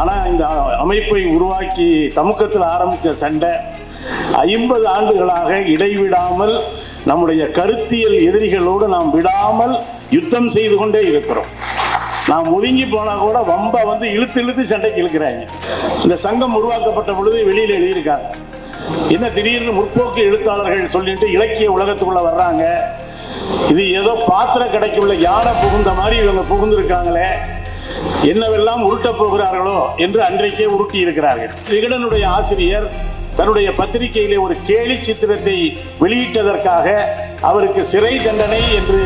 ஆனால் இந்த அமைப்பை உருவாக்கி தமுக்கத்தில் ஆரம்பித்த சண்டை ஐம்பது ஆண்டுகளாக இடைவிடாமல் நம்முடைய கருத்தியல் எதிரிகளோடு நாம் விடாமல் யுத்தம் செய்து கொண்டே இருக்கிறோம். நாம் ஒதுங்கி போனால் கூட வம்ப வந்து இழுத்து இழுத்து சண்டைக்கு இழுக்கிறாங்க. இந்த சங்கம் உருவாக்கப்பட்ட பொழுது வெளியில் எழுதியிருக்காங்க. என்ன திடீர்னு முற்போக்கு எழுத்தாளர்கள் சொல்லிட்டு இலக்கிய உலகத்துக்குள்ள வர்றாங்க. இது ஏதோ பாத்திர கடைக்குள்ள யானை புகுந்த மாதிரி இவங்க புகுந்திருக்காங்களே. என்னவெல்லாம் உருட்டப் போகிறார்களோ என்று அன்றைக்கே உருட்டி இருக்கிறார்கள். விகடனுடைய ஆசிரியர் தன்னுடைய பத்திரிகையிலே ஒரு கேலி சித்திரத்தை வெளியிட்டதற்காக அவருக்கு சிறை தண்டனை என்று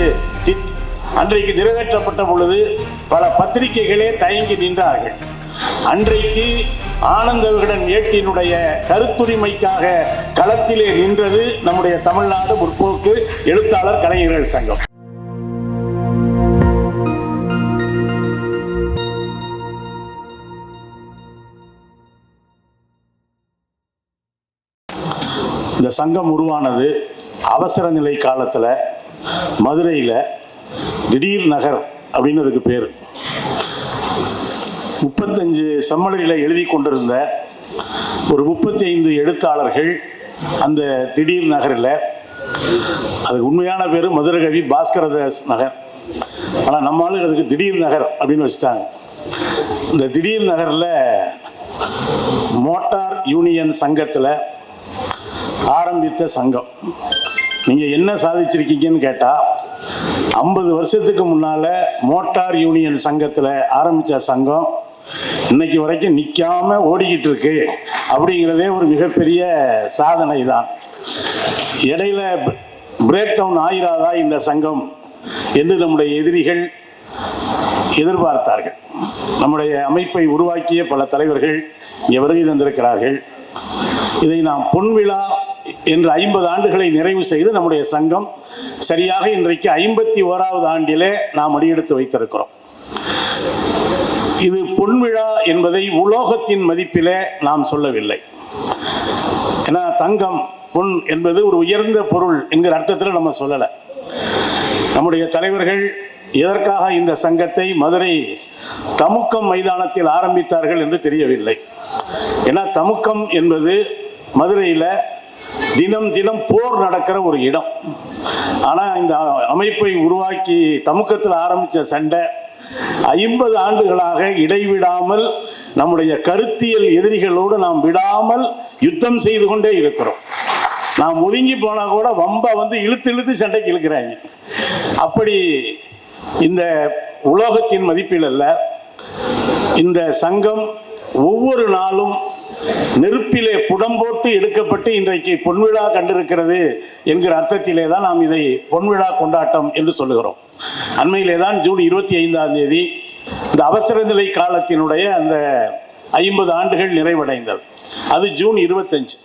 அன்றைக்கு நிறைவேற்றப்பட்ட பொழுது பல பத்திரிகைகளே தயங்கி நின்றார்கள். அன்றைக்கு ஆனந்த விகடன் ஏட்டினுடைய கருத்துரிமைக்காக களத்திலே நின்றது நம்முடைய தமிழ்நாடு முற்போக்கு எழுத்தாளர் கலைஞர்கள் சங்கம். இந்த சங்கம் உருவானது அவசர நிலை காலத்தில் மதுரையில் திடீர் நகர் அப்படின்னு அதுக்கு பேர். முப்பத்தஞ்சு செம்மலரில் எழுதி கொண்டிருந்த ஒரு முப்பத்தி ஐந்து எழுத்தாளர்கள் அந்த திடீர் நகரில் அதுக்கு உண்மையான பேர் மதுரகவி பாஸ்கரதாஸ் நகர். ஆனால் நம்ம ஆளுக்கு அதுக்கு திடீர் நகர் அப்படின்னு வச்சுட்டாங்க. இந்த திடீர் நகரில் மோட்டார் யூனியன் சங்கத்தில் ஆரம்பித்த சங்கம். நீங்கள் என்ன சாதிச்சிருக்கீங்கன்னு கேட்டால் ஐம்பது வருஷத்துக்கு முன்னால் மோட்டார் யூனியன் சங்கத்தில் ஆரம்பித்த சங்கம் இன்னைக்கு வரைக்கும் நிற்காம ஓடிக்கிட்டு இருக்கு அப்படிங்கிறதே ஒரு மிகப்பெரிய சாதனை தான். இடையில பிரேக் டவுன் ஆயிராதா இந்த சங்கம் என்று நம்முடைய எதிரிகள் எதிர்பார்த்தார்கள். நம்முடைய அமைப்பை உருவாக்கிய பல தலைவர்கள் இங்கே வருகை தந்திருக்கிறார்கள். இதை நாம் பொன்விழா என்று ஐம்பது ஆண்டுகளை நிறைவு செய்து நம்முடைய சங்கம் சரியாக இன்றைக்கு ஐம்பத்தி ஓராவது ஆண்டிலே நாம் அடியெடுத்து வைத்திருக்கிறோம். இது பொன்விழா என்பதை உலோகத்தின் மதிப்பிலே நாம் சொல்லவில்லை. ஏன்னா தங்கம் பொன் என்பது ஒரு உயர்ந்த பொருள் என்கிற அர்த்தத்தில் நம்ம சொல்லலை. நம்முடைய தலைவர்கள் எதற்காக இந்த சங்கத்தை மதுரை தமுக்கம் மைதானத்தில் ஆரம்பித்தார்கள் என்று தெரியவில்லை. ஏன்னா தமுக்கம் என்பது மதுரையில் தினம் தினம் போர் நடக்கிற ஒரு இடம். ஆனால் இந்த அமைப்பை உருவாக்கி தமுக்கத்தில் ஆரம்பித்த சண்டை ஐம்பது ஆண்டுகளாக இடைவிடாமல் நம்முடைய கருத்தியல் எதிரிகளோடு நாம் விடாமல் யுத்தம் செய்து கொண்டே இருக்கிறோம். நாம் ஒதுங்கி போனா கூட வம்ப வந்து இழுத்து இழுத்து சண்டைக்கு இழுக்கிறாங்க. அப்படி இந்த உலோகத்தின் மதிப்பில் அல்ல இந்த சங்கம் ஒவ்வொரு நாளும் நெருப்பிலே புடம் போட்டு எடுக்கப்பட்டு இன்றைக்கு பொன்விழா கண்டிருக்கிறது என்கிற அர்த்தத்திலே தான் நாம் இதை பொன்விழா கொண்டாட்டம் என்று சொல்லுகிறோம். அண்மையிலே தான் ஜூன் இருபத்தி ஐந்தாம் தேதி இந்த அவசர நிலை காலத்தினுடைய அந்த ஐம்பது ஆண்டுகள் நிறைவடைந்தது. அது ஜூன் இருபத்தஞ்சு.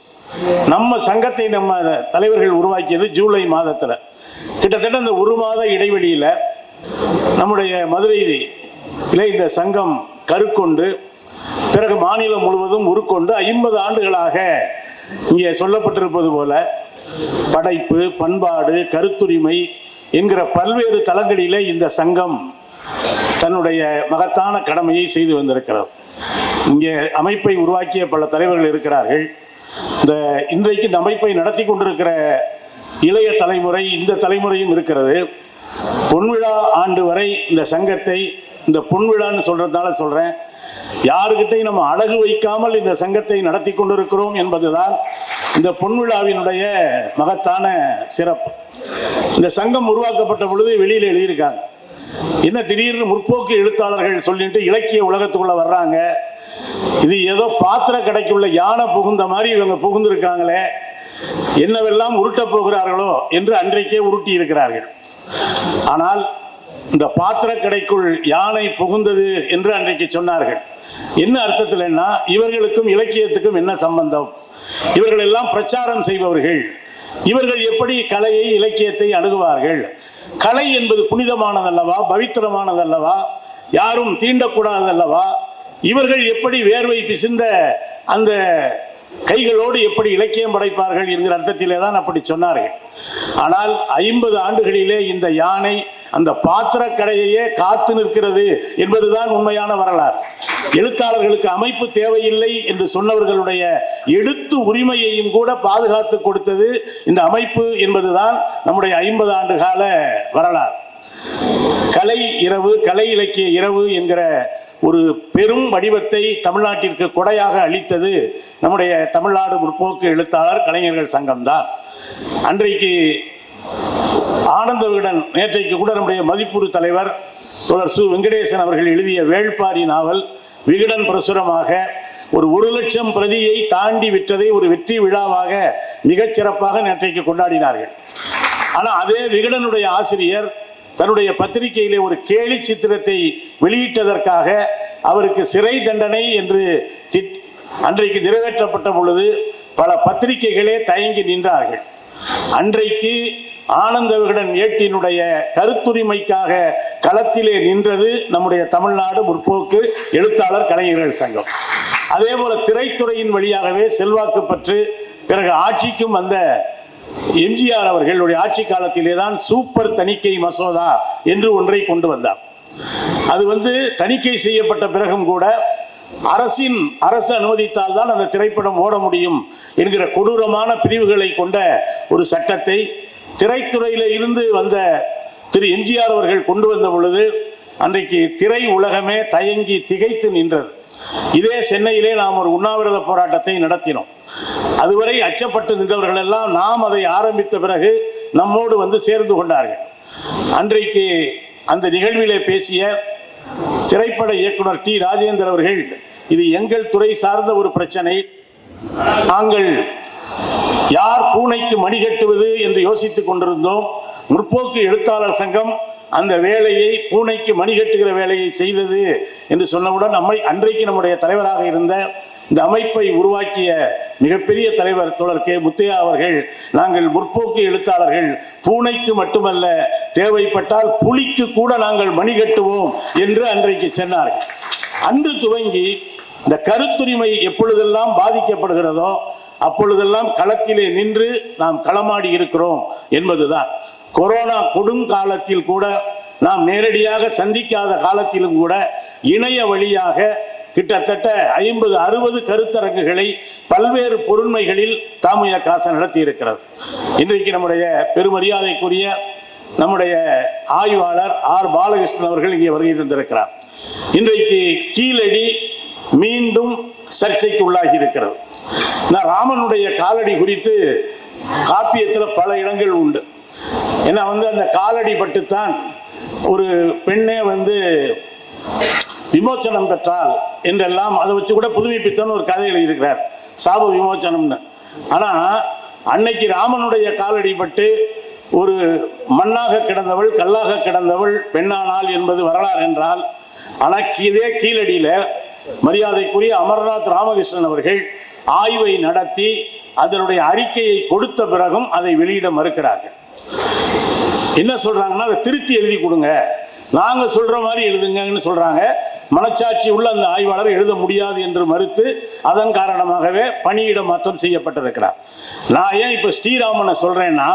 நம்ம சங்கத்தை நம்ம தலைவர்கள் உருவாக்கியது ஜூலை மாதத்தில். கிட்டத்தட்ட இந்த ஒரு மாத இடைவெளியில் நம்முடைய மதுரையிலே இந்த சங்கம் கருக்கொண்டு பிறகு மாநிலம் முழுவதும் உருக்கொண்டு ஐம்பது ஆண்டுகளாக இங்கே சொல்லப்பட்டிருப்பது போல படைப்பு பண்பாடு கருத்துரிமை என்கிற பல்வேறு தளங்களிலே இந்த சங்கம் தன்னுடைய மகத்தான கடமையை செய்து வந்திருக்கிறது. இங்கே அமைப்பை உருவாக்கிய பல தலைவர்கள் இருக்கிறார்கள். இந்த இன்றைக்கு இந்த அமைப்பை நடத்தி கொண்டிருக்கிற இளைய தலைமுறை இந்த தலைமுறையும் இருக்கிறது. பொன்விழா ஆண்டு வரை இந்த சங்கத்தை இந்த பொன்விழான்னு சொல்றதுனால சொல்றேன். யாருக்கிட்டையும் நம்ம அழகு வைக்காமல் இந்த சங்கத்தை நடத்தி கொண்டிருக்கிறோம் என்பதுதான் இந்த பொன்விழாவினுடைய மகத்தான சிறப்பு. இந்த சங்கம் உருவாக்கப்பட்ட பொழுது வெளியில் எழுதியிருக்காங்க. என்ன திடீர்னு முற்போக்கு எழுத்தாளர்கள் சொல்லிட்டு இலக்கிய உலகத்துக்குள்ள வர்றாங்க. இது ஏதோ பாத்திர கடைக்குள்ள யானை புகுந்த மாதிரி இவங்க புகுந்திருக்காங்களே. என்னவெல்லாம் உருட்டப் போகிறார்களோ என்று அன்றைக்கே உருட்டி இருக்கிறார்கள் ஆனால் இந்த பாத்திர கடைக்குள் யானை புகுந்தது என்று அன்றைக்கு சொன்னார்கள். என்ன அர்த்தத்தில்னா இவர்களுக்கும் இலக்கியத்துக்கும் என்ன சம்பந்தம்? இவர்கள் எல்லாம் பிரச்சாரம் செய்பவர்கள். இவர்கள் எப்படி கலையை இலக்கியத்தை அணுகுவார்கள்? கலை என்பது புனிதமானதல்லவா பவித்திரமானதல்லவா? யாரும் தீண்டக்கூடாதல்லவா? இவர்கள் எப்படி வேர்வை பிசிந்த அந்த கைகளோடு எப்படி இலக்கியம் படைப்பார்கள் என்கிற அர்த்தத்திலே தான் அப்படி சொன்னார்கள். ஆனால் ஐம்பது ஆண்டுகளிலே இந்த யானை அந்த பாத்திர கடையையே காத்து நிற்கிறது என்பதுதான் உண்மையான வரலாறு. எழுத்தாளர்களுக்கு அமைப்பு தேவையில்லை என்று சொன்னவர்களுடைய எழுத்து உரிமையையும் கூட பாதுகாத்து கொடுத்தது இந்த அமைப்பு என்பதுதான் நம்முடைய ஐம்பது ஆண்டு கால வரலாறு. கலை இரவு கலை இலக்கிய இரவு என்கிற ஒரு பெரும் வடிவத்தை தமிழ்நாட்டிற்கு கொடையாக அளித்தது நம்முடைய தமிழ்நாடு முற்போக்கு எழுத்தாளர் கலைஞர்கள் சங்கம்தான். அன்றைக்கு ஆனந்த விகடன் நேற்றைக்கு கூட நம்முடைய மதிப்பூர் தலைவர் தொடர் சு. வெங்கடேசன் அவர்கள் எழுதிய வேள்பாரி நாவல் விகடன் பிரசுரமாக ஒரு ஒரு லட்சம் பிரதியை தாண்டி விற்றதை ஒரு வெற்றி விழாவாக மிகச் சிறப்பாக நேற்றைக்கு கொண்டாடினார்கள். ஆனால் அதே விகடனுடைய ஆசிரியர் தன்னுடைய பத்திரிகையிலே ஒரு கேலி சித்திரத்தை வெளியிட்டதற்காக அவருக்கு சிறை தண்டனை என்று அன்றைக்கு நிறைவேற்றப்பட்ட பொழுது பல பத்திரிகைகளே தயங்கி நின்றார்கள். அன்றைக்கு ஆனந்த விகடன் ஏட்டினுடைய கருத்துரிமைக்காக களத்திலே நின்றது நம்முடைய தமிழ்நாடு முற்போக்கு எழுத்தாளர் கலைஞர்கள் சங்கம். அதே போல திரைத்துறையின் வழியாகவே செல்வாக்கு பெற்று பிறகு ஆட்சிக்கும் வந்த எம்ஜிஆர் அவர்களுடைய ஆட்சி காலத்திலே தான் சூப்பர் தணிக்கை மசோதா என்று ஒன்றை கொண்டு வந்தார். அது வந்து தணிக்கை செய்யப்பட்ட பிறகும் கூட அரசின் அரசு அனுமதித்தால் தான் அந்த திரைப்படம் ஓட முடியும் என்கிற கொடூரமான பிரிவுகளை கொண்ட ஒரு சட்டத்தை திரைத்துறையில இருந்து வந்த திரு எம்ஜிஆர் அவர்கள் கொண்டு வந்த பொழுது அன்றைக்கு திரை உலகமே தயங்கி திகைத்து நின்றது. இதே சென்னையிலே நாம் ஒரு உண்ணாவிரத போராட்டத்தை நடத்தினோம். அதுவரை அச்சப்பட்டு நின்றவர்கள் எல்லாம் நாம் அதை ஆரம்பித்த பிறகு நம்மோடு வந்து சேர்ந்து கொண்டார்கள். அன்றைக்கு அந்த நிகழ்விலே பேசிய திரைப்பட இயக்குனர் டி. ராஜேந்தர் அவர்கள் இது எங்கள் துறை சார்ந்த ஒரு பிரச்சனை. நாங்கள் யார் பூனைக்கு மணி கட்டுவது என்று யோசித்துக் கொண்டிருந்தோம். முற்போக்கு எழுத்தாளர் சங்கம் அந்த வேலையை பூனைக்கு மணி கட்டுகிற வேலையை செய்தது என்று சொன்னவுடன் நம்மை அன்றைக்கு நம்முடைய தலைவராக இருந்த இந்த அமைப்பை உருவாக்கிய மிகப்பெரிய தலைவர் தோழர் கே. முத்தையா அவர்கள் நாங்கள் முற்போக்கு எழுத்தாளர்கள் பூனைக்கு மட்டுமல்ல தேவைப்பட்டால் புலிக்கு கூட நாங்கள் மணி கட்டுவோம் என்று அன்றைக்கு சொன்னார்கள். அன்று துவங்கி இந்த கருத்துரிமை எப்பொழுதெல்லாம் பாதிக்கப்படுகிறதோ அப்பொழுதெல்லாம் களத்திலே நின்று நாம் களமாடி இருக்கிறோம் என்பதுதான். கொரோனா கொடுங்காலத்தில் கூட நாம் நேரடியாக சந்திக்காத காலத்திலும் கூட இணைய வழியாக கிட்டத்தட்ட ஐம்பது அறுபது கருத்தரங்குகளை பல்வேறு பொருண்மைகளில் தாமுய காசு நடத்தி இருக்கிறது இன்றைக்கு நம்முடைய பெருமரியாதைக்குரிய நம்முடைய ஆய்வாளர் ஆர். பாலகிருஷ்ணன் அவர்கள் இங்கே வருகை தந்திருக்கிறார். இன்றைக்கு கீழடி மீண்டும் சர்ச்சைக்கு உள்ளாகி இருக்கிறது. நான் ராமனுடைய காலடி குறித்து காப்பியத்தில் பல இடங்கள் உண்டு. ஏன்னா வந்து அந்த காலடி பட்டுத்தான் ஒரு பெண்ணே வந்து விமோச்சனம் பெற்றால் என்றெல்லாம் அதை வச்சு கூட புதுமைப்பித்தன் ஒரு கதை எழுதியிருக்கிறார். சாப விமோச்சனம்னு. ஆனால் அன்னைக்கு ராமனுடைய காலடி பட்டு ஒரு மண்ணாக கிடந்தவள் கல்லாக கிடந்தவள் பெண்ணானாள் என்பது வரலாறு என்றால் ஆனால் இதே கீழடியில மரியாதைக்குரிய அமர்நாத் ராமகிருஷ்ணன் அவர்கள் ஆய்வை நடத்தி அதனுடைய அறிக்கையை கொடுத்த பிறகும் அதை வெளியிட மறுக்கிறார்கள். என்ன சொல்றாங்கன்னா அதை திருத்தி எழுதி கொடுங்க. நாங்க சொல்ற மாதிரி எழுதுங்கன்னு சொல்றாங்க. மனச்சாட்சி உள்ள அந்த ஆய்வாளர் எழுத முடியாது என்று மறுத்து அதன் காரணமாகவே பணியிட மாற்றம் செய்யப்பட்டிருக்கிறார். நான் ஏன் இப்ப ஸ்ரீராமனை சொல்றேன்னா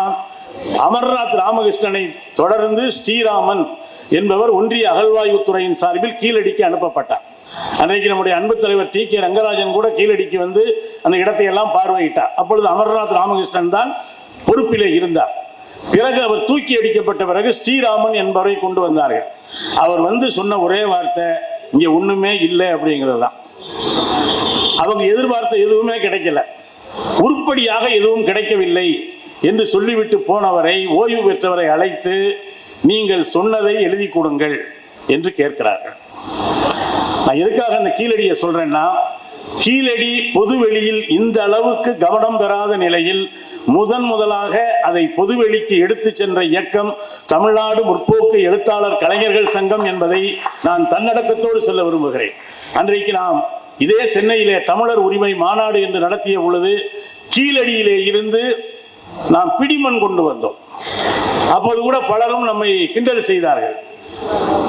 அமர்நாத் ராமகிருஷ்ணனை தொடர்ந்து ஸ்ரீராமன் என்பவர் ஒன்றிய அகழ்வாய்வுத்துறையின் சார்பில் கீழடிக்கு அனுப்பப்பட்டார். அன்றைக்கு நம்முடைய அன்பு தலைவர் டி கே ரங்கராஜன் கூட கீழடிக்கு வந்து அந்த இடத்தை எல்லாம் பார்வையிட்டார். அப்பொழுது அமர்நாத் ராமகிருஷ்ணன் தான் பொறுப்பிலே இருந்தார். பிறகு அவர் தூக்கி அடிக்கப்பட்ட பிறகு ஸ்ரீராமன் என்பவரை கொண்டு வந்தார்கள். அவர் வந்து சொன்ன ஒரே வார்த்தை இங்கே ஒன்றுமே இல்லை அப்படிங்கிறது தான். அவங்க எதிர்பார்த்த எதுவுமே கிடைக்கல. உருப்படியாக எதுவும் கிடைக்கவில்லை என்று சொல்லிவிட்டு போனவரை ஓய்வு பெற்றவரை அழைத்து நீங்கள் சொன்னதை எழுதி கொடுங்கள் என்று கேட்கிறார்கள். நான் எதுக்காக அந்த கீழடியை சொல்றேன்னா கீழடி பொதுவெளியில் இந்த அளவுக்கு கவனம் பெறாத நிலையில் முதன் முதலாக அதை பொதுவெளிக்கு எடுத்துச் சென்ற இயக்கம் தமிழ்நாடு முற்போக்கு எழுத்தாளர் கலைஞர்கள் சங்கம் என்பதை நான் தன்னடக்கத்தோடு சொல்ல விரும்புகிறேன். அன்றைக்கு நாம் இதே சென்னையிலே தமிழர் உரிமை மாநாடு என்று நடத்திய பொழுது கீழடியிலே இருந்து நாம் பிடிமண் கொண்டு வந்தோம். அப்போது கூட பலரும் நம்மை கிண்டல் செய்தார்கள்.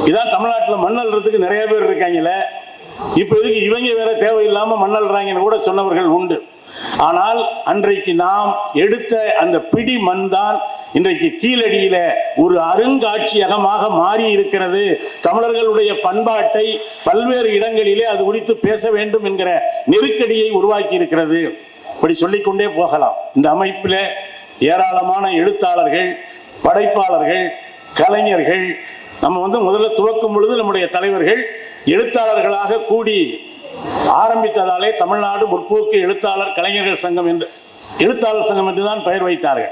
இதான் தமிழ்நாட்டில் மண்ணல்றதுக்கு நிறைய பேர் இருக்காங்களே இப்போதைக்கு இவங்க வேற தேவையில்லாம மண்ணல்றாங்கன்னு கூட சொன்னவர்கள் உண்டு. ஆனால் அன்றைக்கு நாம் எடுத்த அந்த பிடி மண் தான் இன்றைக்கு கீழடியில ஒரு அருங்காட்சியகமாக மாறி இருக்கிறது. தமிழர்களுடைய பண்பாட்டை பல்வேறு இடங்களிலே அது குறித்து பேச வேண்டும் என்கிற நெருக்கடியை உருவாக்கி இருக்கிறது. இப்படி சொல்லிக்கொண்டே போகலாம். இந்த அமைப்பில் ஏராளமான எழுத்தாளர்கள் படைப்பாளர்கள் கலைஞர்கள் நம்ம வந்து முதல்ல துவக்கும் பொழுது நம்முடைய தலைவர்கள் எழுத்தாளர்களாக கூடி ஆரம்பித்ததாலே தமிழ்நாடு முற்போக்கு எழுத்தாளர் கலைஞர்கள் சங்கம் என்று எழுத்தாளர் சங்கம் என்று தான் பெயர் வைத்தார்கள்.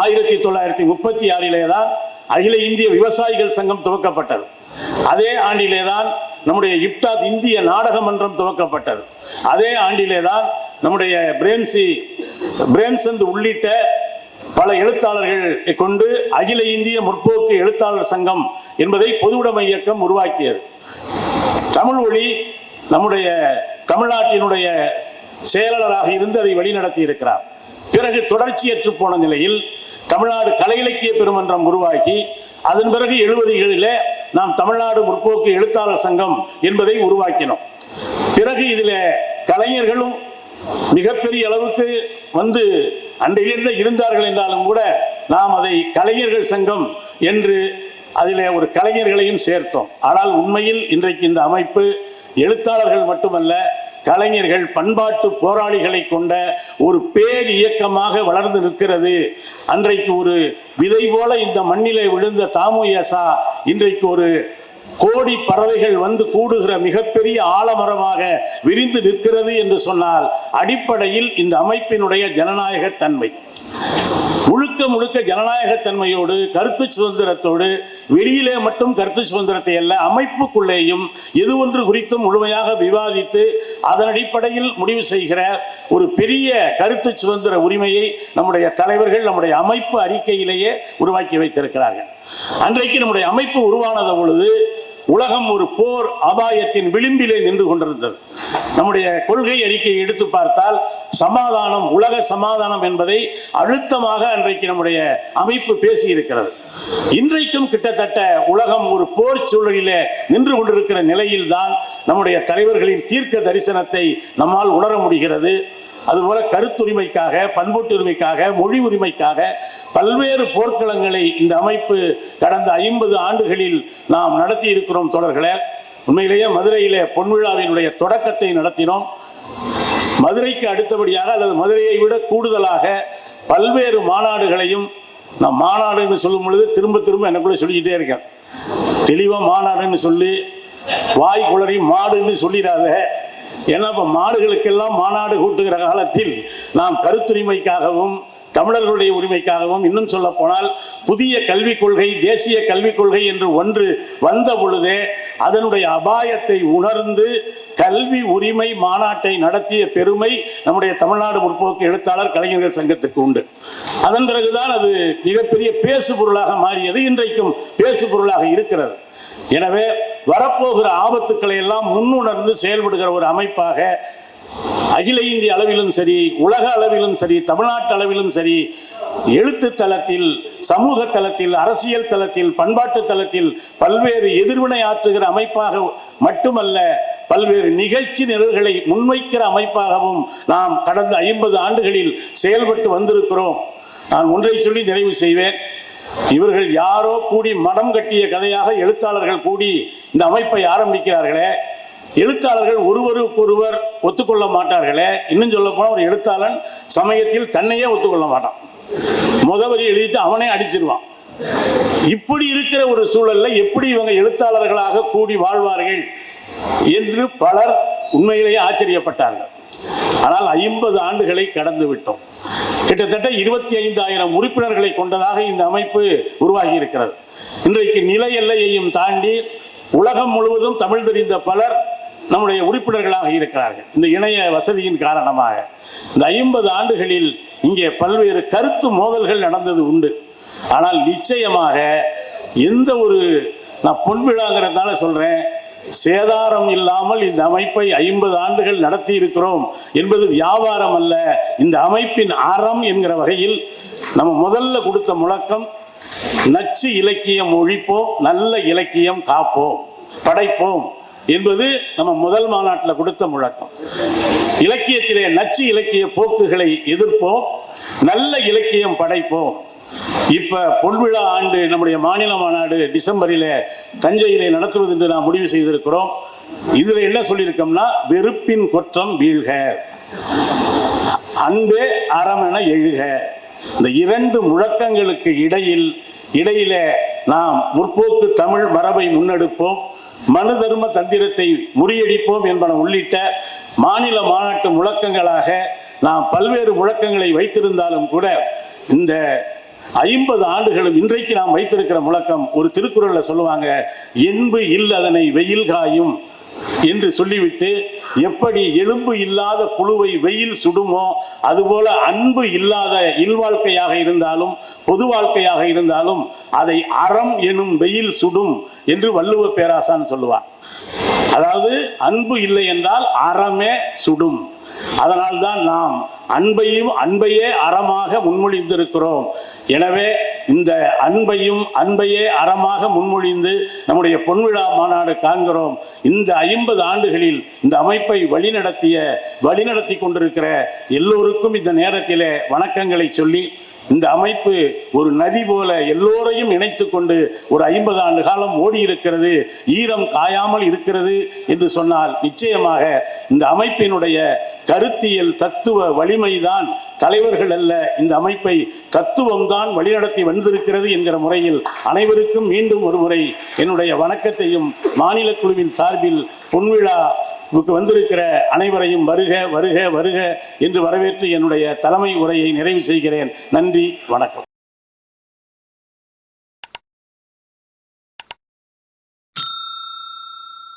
ஆயிரத்தி தொள்ளாயிரத்தி முப்பத்தி ஆறிலே தான் அகில இந்திய விவசாயிகள் சங்கம் துவக்கப்பட்டது. அதே ஆண்டிலே தான் நம்முடைய இப்டாத் இந்திய நாடக மன்றம் துவக்கப்பட்டது. அதே ஆண்டிலே தான் நம்முடைய பிரேம்சி பிரேம்சந்த் உள்ளிட்ட பல எழுத்தாளர்கள் கொண்டு அகில இந்திய முற்போக்கு எழுத்தாளர் சங்கம் என்பதை பொதுவுடைமை இயக்கம் உருவாக்கியது. தமிழ் ஒளி நம்முடைய தமிழ்நாட்டினுடைய செயலாளராக இருந்து அதை வழிநடத்தி இருக்கிறார். பிறகு தொடர்ச்சியற்று போன நிலையில் தமிழ்நாடு கலை இலக்கிய பெருமன்றம் உருவாக்கி அதன் பிறகு எழுபதுகளிலே நாம் தமிழ்நாடு முற்போக்கு எழுத்தாளர் சங்கம் என்பதை உருவாக்கினோம். பிறகு இதில் கலைஞர்களும் மிகப்பெரிய அளவுக்கு வந்து அன்றையிலிருந்து இருந்தார்கள் என்றாலும் கூட நாம் அதை கலைஞர்கள் சங்கம் என்று அதிலே ஒரு கலைஞர்களையும் சேர்த்தோம். ஆனால் உண்மையில் இன்றைக்கு இந்த அமைப்பு எழுத்தாளர்கள் மட்டுமல்ல கலைஞர்கள் பண்பாட்டு போராளிகளை கொண்ட ஒரு பேர் இயக்கமாக வளர்ந்து நிற்கிறது. அன்றைக்கு ஒரு விதை போல இந்த மண்ணிலே விழுந்த தாமுயசா இன்றைக்கு ஒரு கோடி பறவைகள் வந்து கூடுகிற மிகப்பெரிய ஆலமரமாக விரிந்து நிற்கிறது என்று சொன்னால் அடிப்படையில் இந்த அமைப்பினுடைய ஜனநாயக தன்மை முழுக்க முழுக்க ஜனநாயகத்தன்மையோடு கருத்து சுதந்திரத்தோடு வெளியிலே மட்டும் கருத்து சுதந்திரத்தை அல்ல அமைப்புக்குள்ளேயும் எது ஒன்று குறித்தும் முழுமையாக விவாதித்து அதன் அடிப்படையில் முடிவு செய்கிற ஒரு பெரிய கருத்து சுதந்திர உரிமையை நம்முடைய தலைவர்கள் நம்முடைய அமைப்பு அறிக்கையிலேயே உருவாக்கி வைத்திருக்கிறார்கள். அன்றைக்கு நம்முடைய அமைப்பு உருவானத பொழுது உலகம் ஒரு போர் அபாயத்தின் விளிம்பிலே நின்று கொண்டிருந்தது. நம்முடைய கொள்கை அறிக்கையை எடுத்து பார்த்தால் சமாதானம் உலக சமாதானம் என்பதை அழுத்தமாக அன்றைக்கு நம்முடைய அமைப்பு பேசி இருக்கிறது இன்றைக்கும் கிட்டத்தட்ட உலகம் ஒரு போர் சூழலிலே நின்று கொண்டிருக்கிற நிலையில்தான் நம்முடைய தலைவர்களின் தீர்க்க தரிசனத்தை நம்மால் உணர முடிகிறது. அதுபோல கருத்துரிமைக்காக பண்பொட்டுரிமைக்காக மொழி உரிமைக்காக பல்வேறு போர்க்களங்களை இந்த அமைப்பு கடந்த ஐம்பது ஆண்டுகளில் நாம் நடத்தி இருக்கிறோம் தொடர்களை உண்மையிலேயே மதுரையிலே பொன்விழாவினுடைய தொடக்கத்தை நடத்தினோம். மதுரைக்கு அடுத்தபடியாக அல்லது மதுரையை விட கூடுதலாக பல்வேறு மாநாடுகளையும் நான் மாநாடுன்னு சொல்லும் பொழுது திரும்ப திரும்ப என்ன சொல்லிக்கிட்டே இருக்கேன். தெளிவாக மாநாடுன்னு சொல்லி வாய் குளறி மாடுன்னு சொல்லிடாத. ஏன்னா இப்போ மாடுகளுக்கெல்லாம் மாநாடு கூட்டுகிற காலத்தில் நாம் கருத்துரிமைக்காகவும் தமிழர்களுடைய உரிமைக்காகவும் இன்னும் சொல்ல போனால் புதிய கல்விக் கொள்கை தேசிய கல்விக் கொள்கை என்று ஒன்று வந்த பொழுதே அதனுடைய அபாயத்தை உணர்ந்து கல்வி உரிமை மாநாட்டை நடத்திய பெருமை நம்முடைய தமிழ்நாடு முற்போக்கு எழுத்தாளர் கலைஞர்கள் சங்கத்துக்கு உண்டு. அதன் பிறகுதான் அது மிகப்பெரிய பேசு பொருளாக மாறியது. இன்றைக்கும் பேசு பொருளாக இருக்கிறது. எனவே வரப்போகிற ஆபத்துக்களை எல்லாம் முன்னுணர்ந்து செயல்படுகிற ஒரு அமைப்பாக அகில இந்திய அளவிலும் சரி உலக அளவிலும் சரி தமிழ்நாட்டு அளவிலும் சரி எழுத்து தளத்தில் சமூக தளத்தில் அரசியல் தளத்தில் பண்பாட்டு தளத்தில் பல்வேறு எதிர்வினை ஆற்றுகிற அமைப்பாக மட்டுமல்ல பல்வேறு நிகழ்ச்சி நிரல்களை முன்வைக்கிற அமைப்பாகவும் நாம் கடந்த ஐம்பது ஆண்டுகளில் செயல்பட்டு வந்திருக்கிறோம். நான் ஒன்றை சொல்லி நிறைவு செய்வேன். இவர்கள் யாரோ கூடி மடம் கட்டிய கதையாக எழுத்தாளர்கள் கூடி இந்த அமைப்பை ஆரம்பிக்கிறார்களே. எழுத்தாளர்கள் ஒருவருக்கொருவர் ஒத்துக்கொள்ள மாட்டார்களே. இன்னும் சொல்ல போனால் ஒரு எழுத்தாளன் சமயத்தில் தன்னையே ஒத்துக்கொள்ள மாட்டான். முதவரி எழுதிட்டு அவனே அடிச்சிருவான். இப்படி இருக்கிற ஒரு சூழல்ல எப்படி இவங்க எழுத்தாளர்களாக கூடி வாழ்வார்கள்? என்று பலர் உண்மையிலேயே ஆச்சரியப்பட்டார்கள். ஆனால் ஐம்பது ஆண்டுகளை கடந்து விட்டோம் கிட்டத்தட்ட இருபத்தி ஐந்தாயிரம் உறுப்பினர்களை கொண்டதாக இந்த அமைப்பு உருவாகி இருக்கிறது இன்றைக்கு நிலை எல்லையையும் தாண்டி உலகம் முழுவதும் தமிழ் தெரிந்த பலர் நம்முடைய உறுப்பினர்களாக இருக்கிறார்கள். இந்த இணைய வசதியின் காரணமாக. இந்த ஐம்பது ஆண்டுகளில் இங்கே பல்வேறு கருத்து மோதல்கள் நடந்தது உண்டு. ஆனால் நிச்சயமாக எந்த ஒரு நான் பொன்விழாங்கிறதுனால சொல்றேன் சேதாரம் இல்லாமல் இந்த அமைப்பை ஐம்பது ஆண்டுகள் நடத்தி இருக்கிறோம் என்பது வியாபாரம் அல்ல. இந்த அமைப்பின் அறம் என்கிற வகையில் நம்ம முதல்ல கொடுத்த முழக்கம் நச்சு இலக்கியம் ஒழிப்போம் நல்ல இலக்கியம் காப்போம் படைப்போம் என்பது நம்ம முதல் மாநாட்டில் கொடுத்த முழக்கம். இலக்கியத்திலே நச்சு இலக்கிய போக்குகளை எதிர்ப்போம் நல்ல இலக்கியம் படைப்போம். இப்ப பொன்விழா ஆண்டு நம்முடைய மாநில மாநாடு டிசம்பரில தஞ்சையிலே நடத்துவது என்று நாம் முடிவு செய்திருக்கிறோம். இதுல என்ன சொல்லியிருக்கோம்னா வெறுப்பின் குற்றம் வீழ்க அன்பே அறமென எழுக. இந்த இரண்டு முழக்கங்களுக்கு இடையில் இடையிலே நாம் முற்போக்கு தமிழ் மரபை முன்னெடுப்போம். மனு தர்ம தந்திரத்தை முறியடிப்போம் என்பன உள்ளிட்ட மாநில மாநாட்டு முழக்கங்களாக நாம் பல்வேறு முழக்கங்களை வைத்திருந்தாலும் கூட இந்த ஐம்பது ஆண்டுகளும் இன்றைக்கு நாம் வைத்திருக்கிற முழக்கம் ஒரு திருக்குறள்ல சொல்லுவாங்க என்பு இல் அதனை வெயில் காயும் என்று சொல்லிவிட்டு எப்படி எலும்பு இல்லாத புழுவை வெயில் சுடுமோ அதுபோல அன்பு இல்லாத இல்வாழ்க்கையாக இருந்தாலும் பொது வாழ்க்கையாக இருந்தாலும் அதை அறம் எனும் வெயில் சுடும் என்று வள்ளுவ பேராசான் சொல்லுவார் அதாவது அன்பு இல்லை என்றால் அறமே சுடும். அதனால்தான் நாம் அன்பையும் அன்பையே அறமாக முன்மொழிந்திருக்கிறோம். எனவே இந்த அன்பையும் அன்பையே அறமாக முன்மொழிந்து நம்முடைய பொன்விழா மாநாடு காண்கிறோம். இந்த ஐம்பது ஆண்டுகளில் இந்த அமைப்பை வழிநடத்திய வழிநடத்தி கொண்டிருக்கிற எல்லோருக்கும் இந்த நேரத்திலே வணக்கங்களை சொல்லி இந்த அமைப்பு ஒரு நதி போல எல்லோரையும் இணைத்து கொண்டு ஒரு ஐம்பது ஆண்டு காலம் ஓடி இருக்கிறது ஈரம் காயாமல் இருக்கிறது என்று சொன்னால் நிச்சயமாக இந்த அமைப்பினுடைய கருத்தியல் தத்துவ வலிமைதான் தலைவர்கள் அல்ல இந்த அமைப்பை தத்துவம்தான் வழிநடத்தி வந்திருக்கிறது என்கிற முறையில் அனைவருக்கும் மீண்டும் ஒரு முறை என்னுடைய வணக்கத்தையும் மாநில குழுவின் சார்பில் பொன்விழா வந்திருக்கிற அனைவரையும் வருக வருக வருக என்று வரவேற்று என்னுடைய தலைமை உரையை நிறைவு செய்கிறேன். நன்றி வணக்கம்.